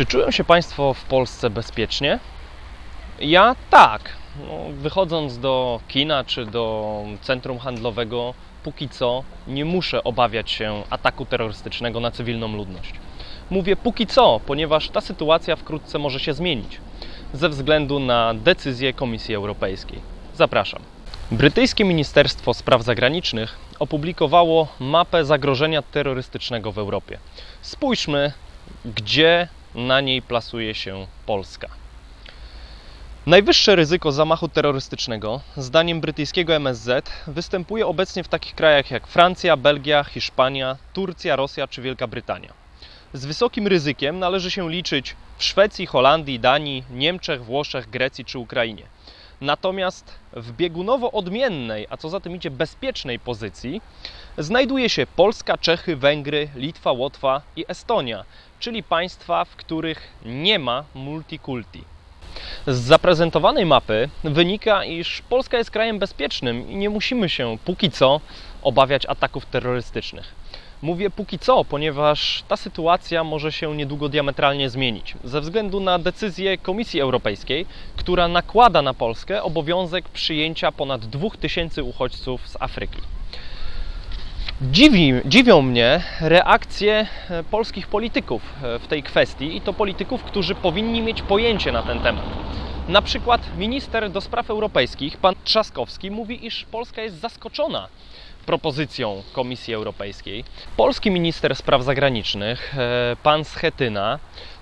Czy czują się Państwo w Polsce bezpiecznie? Ja tak. No, wychodząc do kina czy do centrum handlowego, póki co nie muszę obawiać się ataku terrorystycznego na cywilną ludność. Mówię póki co, ponieważ ta sytuacja wkrótce może się zmienić ze względu na decyzję Komisji Europejskiej. Zapraszam. Brytyjskie Ministerstwo Spraw Zagranicznych opublikowało mapę zagrożenia terrorystycznego w Europie. Spójrzmy, gdzie na niej plasuje się Polska. Najwyższe ryzyko zamachu terrorystycznego, zdaniem brytyjskiego MSZ, występuje obecnie w takich krajach jak Francja, Belgia, Hiszpania, Turcja, Rosja czy Wielka Brytania. Z wysokim ryzykiem należy się liczyć w Szwecji, Holandii, Danii, Niemczech, Włoszech, Grecji czy Ukrainie. Natomiast w biegunowo odmiennej, a co za tym idzie bezpiecznej pozycji, znajduje się Polska, Czechy, Węgry, Litwa, Łotwa i Estonia, czyli państwa, w których nie ma multikulti. Z zaprezentowanej mapy wynika, iż Polska jest krajem bezpiecznym i nie musimy się póki co obawiać ataków terrorystycznych. Mówię póki co, ponieważ ta sytuacja może się niedługo diametralnie zmienić ze względu na decyzję Komisji Europejskiej, która nakłada na Polskę obowiązek przyjęcia ponad 2000 uchodźców z Afryki. Dziwi, dziwią mnie reakcje e, polskich polityków e, w tej kwestii i to polityków, którzy powinni mieć pojęcie na ten temat. Na przykład minister do spraw europejskich, pan Trzaskowski, mówi, iż Polska jest zaskoczona propozycją Komisji Europejskiej. Polski minister spraw zagranicznych, e, pan Schetyna,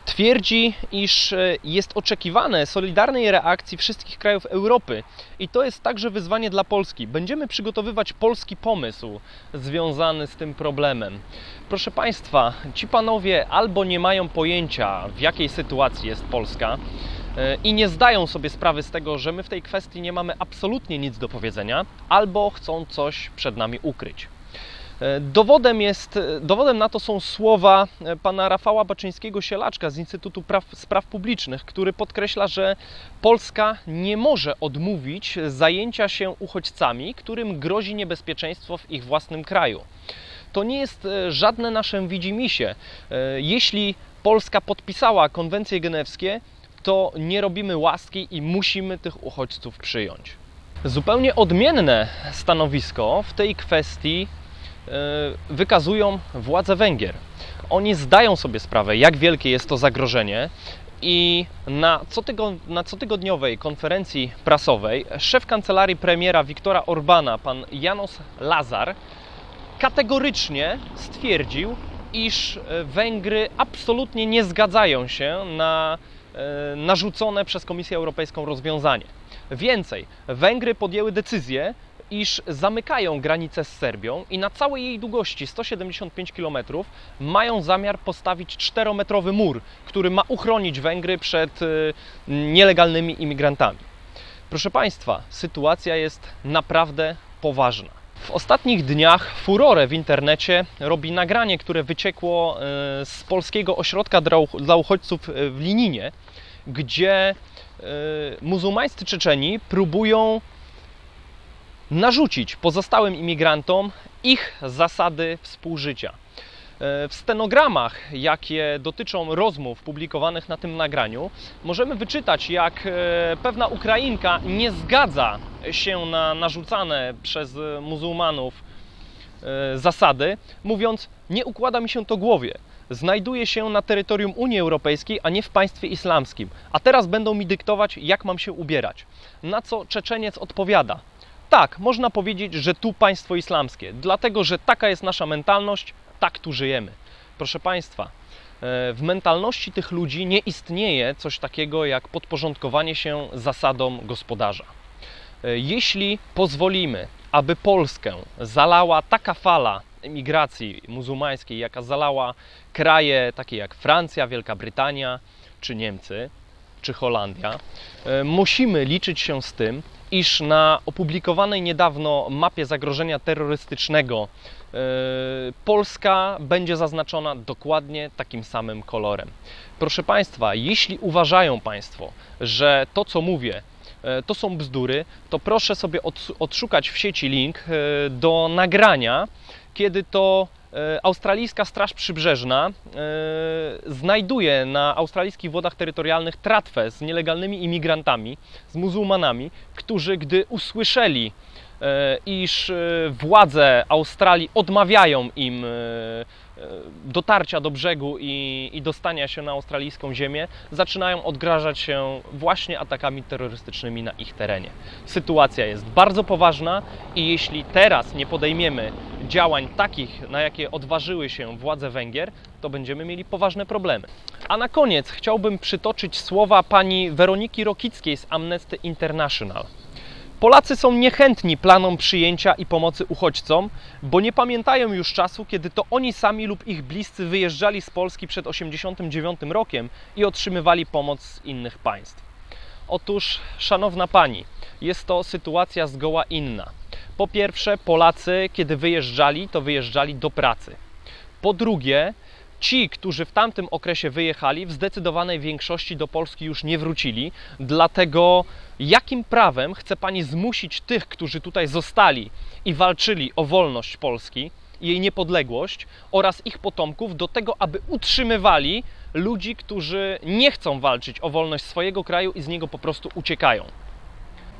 twierdzi, iż e, jest oczekiwane solidarnej reakcji wszystkich krajów Europy i to jest także wyzwanie dla Polski. Będziemy przygotowywać polski pomysł związany z tym problemem. Proszę Państwa, ci panowie albo nie mają pojęcia, w jakiej sytuacji jest Polska, e, i nie zdają sobie sprawy z tego, że my w tej kwestii nie mamy absolutnie nic do powiedzenia, albo chcą coś przed nami ukryć. E, Dowodem, jest, dowodem na to są słowa e, pana Rafała Baczyńskiego-Sielaczka z Instytutu Praw, Spraw Publicznych, który podkreśla, że Polska nie może odmówić zajęcia się uchodźcami, którym grozi niebezpieczeństwo w ich własnym kraju. To nie jest e, żadne nasze widzimisię. Jeśli Polska podpisała konwencje genewskie, to nie robimy łaski i musimy tych uchodźców przyjąć. Zupełnie odmienne stanowisko w tej kwestii wykazują władze Węgier. Oni zdają sobie sprawę, jak wielkie jest to zagrożenie. I na, cotygod- na cotygodniowej konferencji prasowej szef kancelarii premiera Viktora Orbana, pan Janos Lazar, kategorycznie stwierdził, iż Węgry absolutnie nie zgadzają się na e, narzucone przez Komisję Europejską rozwiązanie. Więcej, Węgry podjęły decyzję, iż zamykają granicę z Serbią i na całej jej długości 175 km mają zamiar postawić 4-metrowy mur, który ma uchronić Węgry przed y, nielegalnymi imigrantami. Proszę Państwa, sytuacja jest naprawdę poważna. W ostatnich dniach furorę w internecie robi nagranie, które wyciekło y, z polskiego ośrodka dla uch- dla uchodźców y, w Lininie, gdzie y, muzułmańscy Czeczeni próbują narzucić pozostałym imigrantom ich zasady współżycia. E, W stenogramach, jakie dotyczą rozmów publikowanych na tym nagraniu, możemy wyczytać, jak e, pewna Ukrainka nie zgadza się na narzucane przez muzułmanów e, zasady, mówiąc: Nie układa mi się to głowie. Znajduję się na terytorium Unii Europejskiej, a nie w państwie islamskim. A teraz będą mi dyktować, jak mam się ubierać. Na co Czeczeniec odpowiada: tak, można powiedzieć, że tu państwo islamskie, dlatego że taka jest nasza mentalność, tak tu żyjemy. Proszę Państwa, e, w mentalności tych ludzi nie istnieje coś takiego jak podporządkowanie się zasadom gospodarza. E, Jeśli pozwolimy, aby Polskę zalała taka fala emigracji muzułmańskiej, jaka zalała kraje takie jak Francja, Wielka Brytania czy Niemcy, czy Holandia, e, musimy liczyć się z tym, iż na opublikowanej niedawno mapie zagrożenia terrorystycznego e, Polska będzie zaznaczona dokładnie takim samym kolorem. Proszę Państwa, jeśli uważają Państwo, że to co mówię e, to są bzdury, to proszę sobie odszukać w sieci link do nagrania, kiedy to australijska Straż Przybrzeżna e, znajduje na australijskich wodach terytorialnych tratwę z nielegalnymi imigrantami, z muzułmanami, którzy gdy usłyszeli, e, iż e, władze Australii odmawiają im e, e, dotarcia do brzegu i, i dostania się na australijską ziemię, zaczynają odgrażać się właśnie atakami terrorystycznymi na ich terenie. Sytuacja jest bardzo poważna i jeśli teraz nie podejmiemy działań takich, na jakie odważyły się władze Węgier, to będziemy mieli poważne problemy. A na koniec chciałbym przytoczyć słowa pani Weroniki Rokickiej z Amnesty International. Polacy są niechętni planom przyjęcia i pomocy uchodźcom, bo nie pamiętają już czasu, kiedy to oni sami lub ich bliscy wyjeżdżali z Polski przed 1989 rokiem i otrzymywali pomoc z innych państw. Otóż, szanowna pani, jest to sytuacja zgoła inna. Po pierwsze, Polacy, kiedy wyjeżdżali, to wyjeżdżali do pracy. Po drugie, ci, którzy w tamtym okresie wyjechali, w zdecydowanej większości do Polski już nie wrócili. Dlatego, jakim prawem chce pani zmusić tych, którzy tutaj zostali i walczyli o wolność Polski jej niepodległość oraz ich potomków do tego, aby utrzymywali ludzi, którzy nie chcą walczyć o wolność swojego kraju i z niego po prostu uciekają?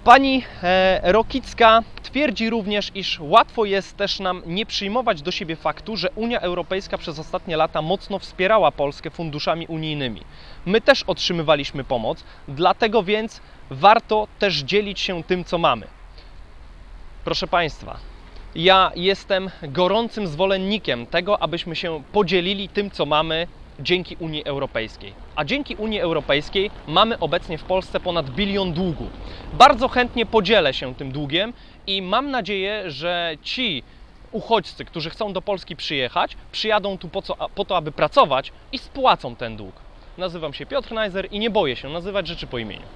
Pani e, Rokicka twierdzi również, iż łatwo jest też nam nie przyjmować do siebie faktu, że Unia Europejska przez ostatnie lata mocno wspierała Polskę funduszami unijnymi. My też otrzymywaliśmy pomoc, dlatego więc warto też dzielić się tym, co mamy. Proszę Państwa, ja jestem gorącym zwolennikiem tego, abyśmy się podzielili tym, co mamy dzięki Unii Europejskiej. A dzięki Unii Europejskiej mamy obecnie w Polsce ponad bilion długu. Bardzo chętnie podzielę się tym długiem i mam nadzieję, że ci uchodźcy, którzy chcą do Polski przyjechać, przyjadą tu po, co, po to, aby pracować i spłacą ten dług. Nazywam się Piotr Najzer i nie boję się nazywać rzeczy po imieniu.